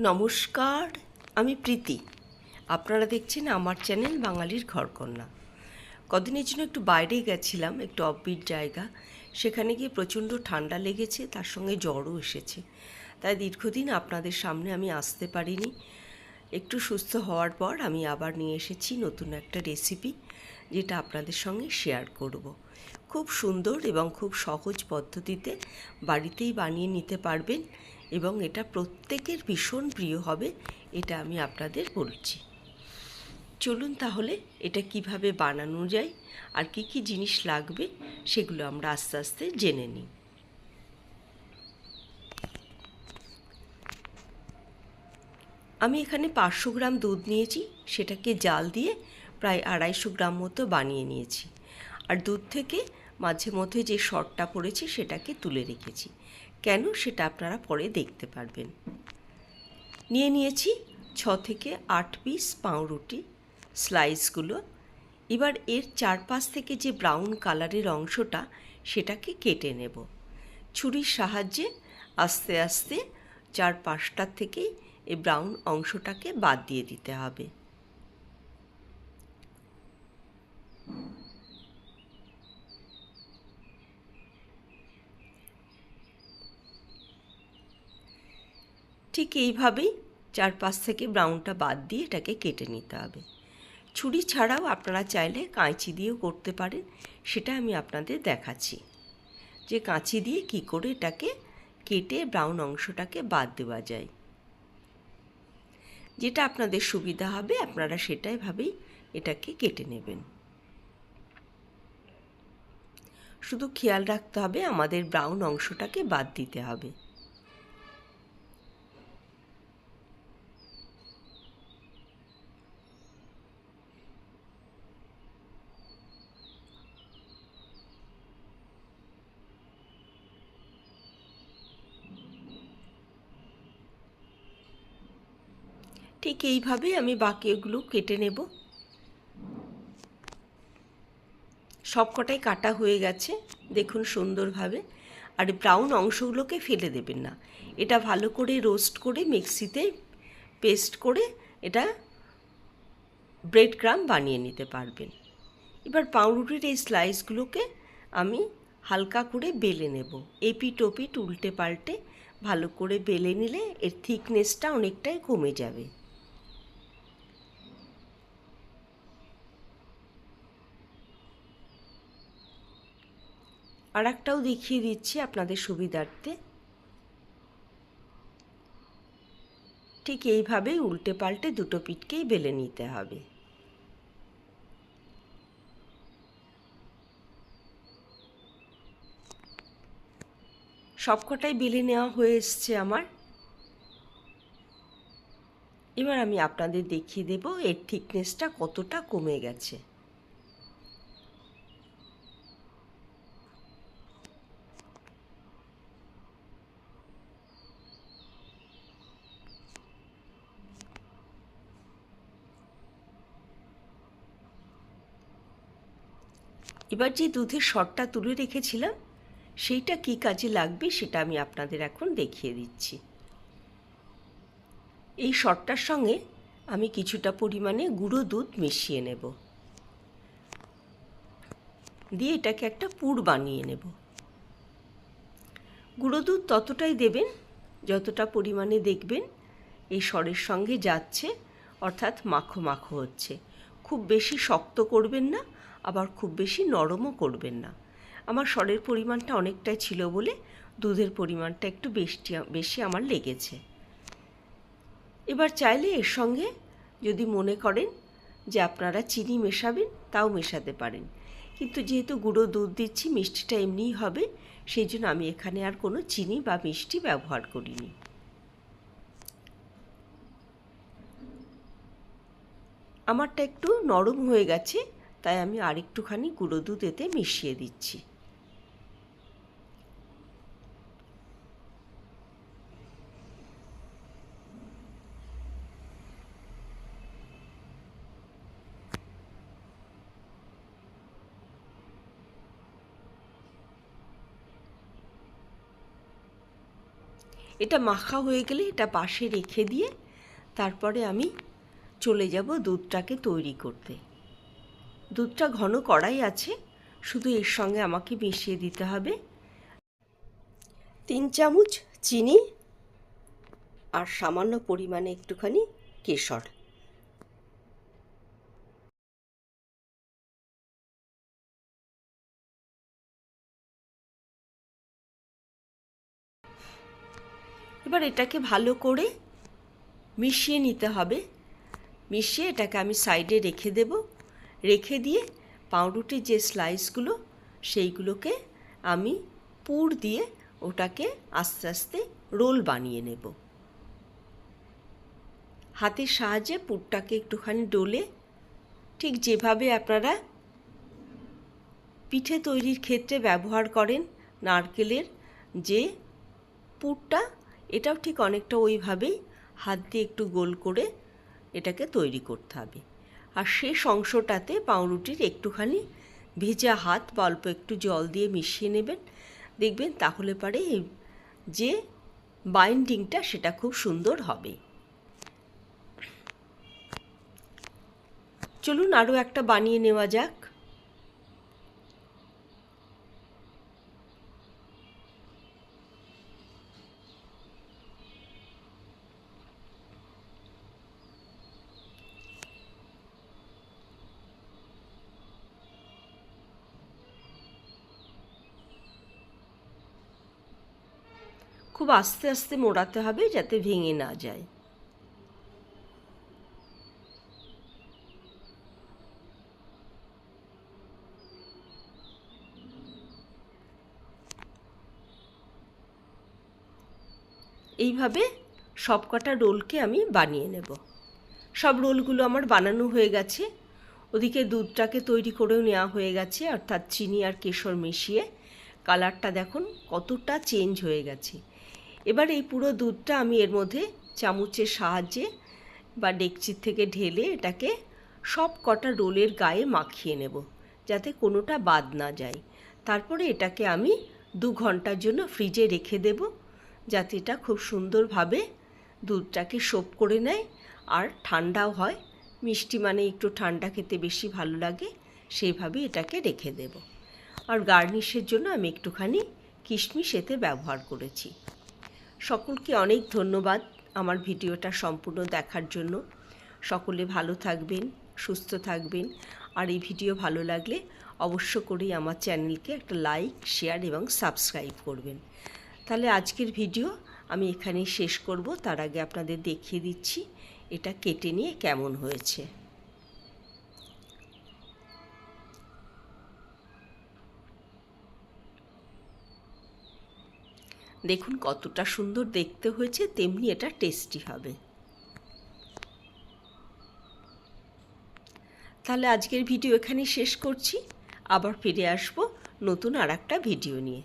নমস্কার, আমি প্রীতি। আপনারা দেখছেন আমার চ্যানেল বাঙালির ঘরকন্যা। কদিনের জন্য একটু বাইরে গেছিলাম, একটু অফবিট জায়গা। সেখানে গিয়ে প্রচণ্ড ঠান্ডা লেগেছে, তার সঙ্গে জ্বরও এসেছে। তাই দীর্ঘদিন আপনাদের সামনে আমি আসতে পারিনি। একটু সুস্থ হওয়ার পর আমি আবার নিয়ে এসেছি নতুন একটা রেসিপি যেটা আপনাদের সঙ্গে শেয়ার করব। খুব সুন্দর এবং খুব সহজ পদ্ধতিতে বাড়িতেই বানিয়ে নিতে পারবেন। এবং এটা প্রত্যেকের ভীষণ প্রিয় হবে, এটা আমি আপনাদের বলছি। চলুন তাহলে এটা কীভাবে বানানো যায় আর কি কি জিনিস লাগবে সেগুলো আমরা আস্তে আস্তে জেনে নিই। আমি এখানে পাঁচশো গ্রাম দুধ নিয়েছি, সেটাকে জাল দিয়ে প্রায় আড়াইশো গ্রাম মতো বানিয়ে নিয়েছি। আর দুধ থেকে মাঝে মধ্যে যে শর্টটা পড়েছে, সেটাকে তুলে রেখেছি। কেন সেটা আপনারা পরে দেখতে পারবেন। নিয়ে নিয়েছি ছ থেকে আট পিস পাউরুটি স্লাইসগুলো এবার এর চারপাশ থেকে যে ব্রাউন কালারের অংশটা, সেটাকে কেটে নেব। ছুরির সাহায্যে আস্তে আস্তে চারপাশটার থেকেই এই ব্রাউন অংশটাকে বাদ দিয়ে দিতে হবে। ঠিক এইভাবেই চারপাশ থেকে ব্রাউনটা বাদ দিয়ে এটাকে কেটে নিতে হবে। ছুরি ছাড়াও আপনারা চাইলে কাঁচি দিয়েও করতে পারেন, সেটা আমি আপনাদের দেখাচ্ছি। যে কাঁচি দিয়ে কি করে এটাকে কেটে ব্রাউন অংশটাকে বাদ দেওয়া যায়। যেটা আপনাদের সুবিধা হবে, আপনারা সেটাই ভাবেই এটাকে কেটে নেবেন। শুধু খেয়াল রাখতে হবে, আমাদের ব্রাউন অংশটাকে বাদ দিতে হবে। ঠিক এইভাবেই আমি বাকিগুলো কেটে নেব। সবকটাই কাটা হয়ে গেছে, দেখুন সুন্দরভাবে। আর ব্রাউন অংশগুলোকে ফেলে দেবেন না। এটা ভালো করে রোস্ট করে মিক্সিতে পেস্ট করে এটা ব্রেড ক্রাম বানিয়ে নিতে পারবেন। এবার পাউরুটির এই স্লাইসগুলোকে আমি হালকা করে বেলে নেব। এপিট ওপিট উল্টে পাল্টে ভালো করে বেলে নিলে এর থিকনেসটা অনেকটাই কমে যাবে। আর একটাও দেখিয়ে দিচ্ছি আপনাদের সুবিধার্থে। ঠিক এইভাবেই উল্টে পাল্টে দুটো পিঠকেই বেলে নিতে হবে। সবকটাই বেলে নেওয়া হয়ে এসছে আমার। এবার আমি আপনাদের দেখিয়ে দেব এর থিকনেসটা কতটা কমে গেছে। এবার যে দুধের শটটা তুলে রেখেছিলাম, সেইটা কি কাজে লাগবে সেটা আমি আপনাদের এখন দেখিয়ে দিচ্ছি। এই শটটার সঙ্গে আমি কিছুটা পরিমাণে গুঁড়ো দুধ মিশিয়ে নেব। দিয়ে এটাকে একটা পুর বানিয়ে নেব। গুঁড়ো দুধ ততটাই দেবেন, যতটা পরিমাণে দেখবেন এই স্বরের সঙ্গে যাচ্ছে, অর্থাৎ মাখো মাখো হচ্ছে। খুব বেশি শক্ত করবেন না আবার খুব বেশি নরমও করবেন না। আমার স্বরের পরিমাণটা অনেকটাই ছিল বলে দুধের পরিমাণটা একটু বেশি বেশি আমার লেগেছে। এবার চাইলে এর সঙ্গে যদি মনে করেন যে আপনারা চিনি মেশাবেন, তাও মেশাতে পারেন। কিন্তু যেহেতু গুঁড়ো দুধ দিচ্ছি, মিষ্টিটা এমনিই হবে, সেই জন্য আমি এখানে আর কোনো চিনি বা মিষ্টি ব্যবহার করিনি। আমারটা একটু নরম হয়ে গেছে তাই আমি আরেকটুখানি গুঁড়ো দুধ এতে মিশিয়ে দিচ্ছি। এটা মাখা হয়ে গেলে এটা পাশে রেখে দিয়ে তারপরে আমি চলে যাব দুধটাকে তৈরি করতে। দুধটা ঘন কড়াই আছে, শুধু এর সঙ্গে আমাকে মিশিয়ে দিতে হবে। তিন চামচ চিনি আর সামান্য পরিমাণে একটুখানি কেশর। এবার এটাকে ভালো করে মিশিয়ে নিতে হবে। মিশিয়ে এটাকে আমি সাইডে রেখে দেব। রেখে দিয়ে পাউরুটির যে স্লাইসগুলো সেইগুলোকে আমি পুর দিয়ে ওটাকে আস্তে আস্তে রোল বানিয়ে নেব। হাতের সাহায্যে পুরটাকে একটুখানি ডোলে ঠিক যেভাবে আপনারা পিঠে তৈরির ক্ষেত্রে ব্যবহার করেন, নারকেলের যে পুরটা, এটাও ঠিক অনেকটা ওইভাবেই হাত দিয়ে একটু গোল করে এটাকে তৈরি করতে হবে। আর শেষ অংশটাতে পাউরুটির একটুখানি ভেজা হাত বা অল্প একটু জল দিয়ে মিশিয়ে নেবেন। দেখবেন তাহলে পারে যে বাইন্ডিংটা সেটা খুব সুন্দর হবে। চলুন আরও একটা বানিয়ে নেওয়া যাক। খুব আস্তে আস্তে মোড়াতে হবে যাতে ভেঙে না যায়। এইভাবে সব কটা রোলকে আমি বানিয়ে নেব। সব রোলগুলো আমার বানানো হয়ে গেছে। ওদিকে দুধটাকে তৈরি করেও নেওয়া হয়ে গেছে, অর্থাৎ চিনি আর কেশর মিশিয়ে। কালারটা দেখুন কতটা চেঞ্জ হয়ে গেছে। এবার এই পুরো দুধটা আমি এর মধ্যে চামচের সাহায্যে বা ডেকচির থেকে ঢেলে এটাকে সব কটা রোলের গায়ে মাখিয়ে নেব, যাতে কোনোটা বাদ না যায়। তারপরে এটাকে আমি দু ঘণ্টার জন্য ফ্রিজে রেখে দেব, যাতে এটা খুব সুন্দরভাবে দুধটাকে সোপ করে নেয়। আর ঠান্ডাও হয়, মিষ্টি মানে একটু ঠান্ডা খেতে বেশি ভালো লাগে, সেইভাবে এটাকে রেখে দেব। আর গার্নিশের জন্য আমি একটুখানি কিশমিশ এতে ব্যবহার করেছি। সকলকে অনেক ধন্যবাদ আমার ভিডিওটা সম্পূর্ণ দেখার জন্য। সকলে ভালো থাকবেন, সুস্থ থাকবেন। আর এই ভিডিও ভালো লাগলে অবশ্য করেই আমার চ্যানেলকে একটা লাইক, শেয়ার এবং সাবস্ক্রাইব করবেন। তাহলে আজকের ভিডিও আমি এখানেই শেষ করব। তার আগে আপনাদের দেখিয়ে দিচ্ছি, এটা কেটে নিয়ে কেমন হয়েছে। দেখুন কতটা সুন্দর দেখতে হয়েছে, তেমনি এটা টেস্টি হবে। তাহলে আজকের ভিডিও এখানেই শেষ করছি। আবার ফিরে আসব নতুন আর একটা ভিডিও নিয়ে।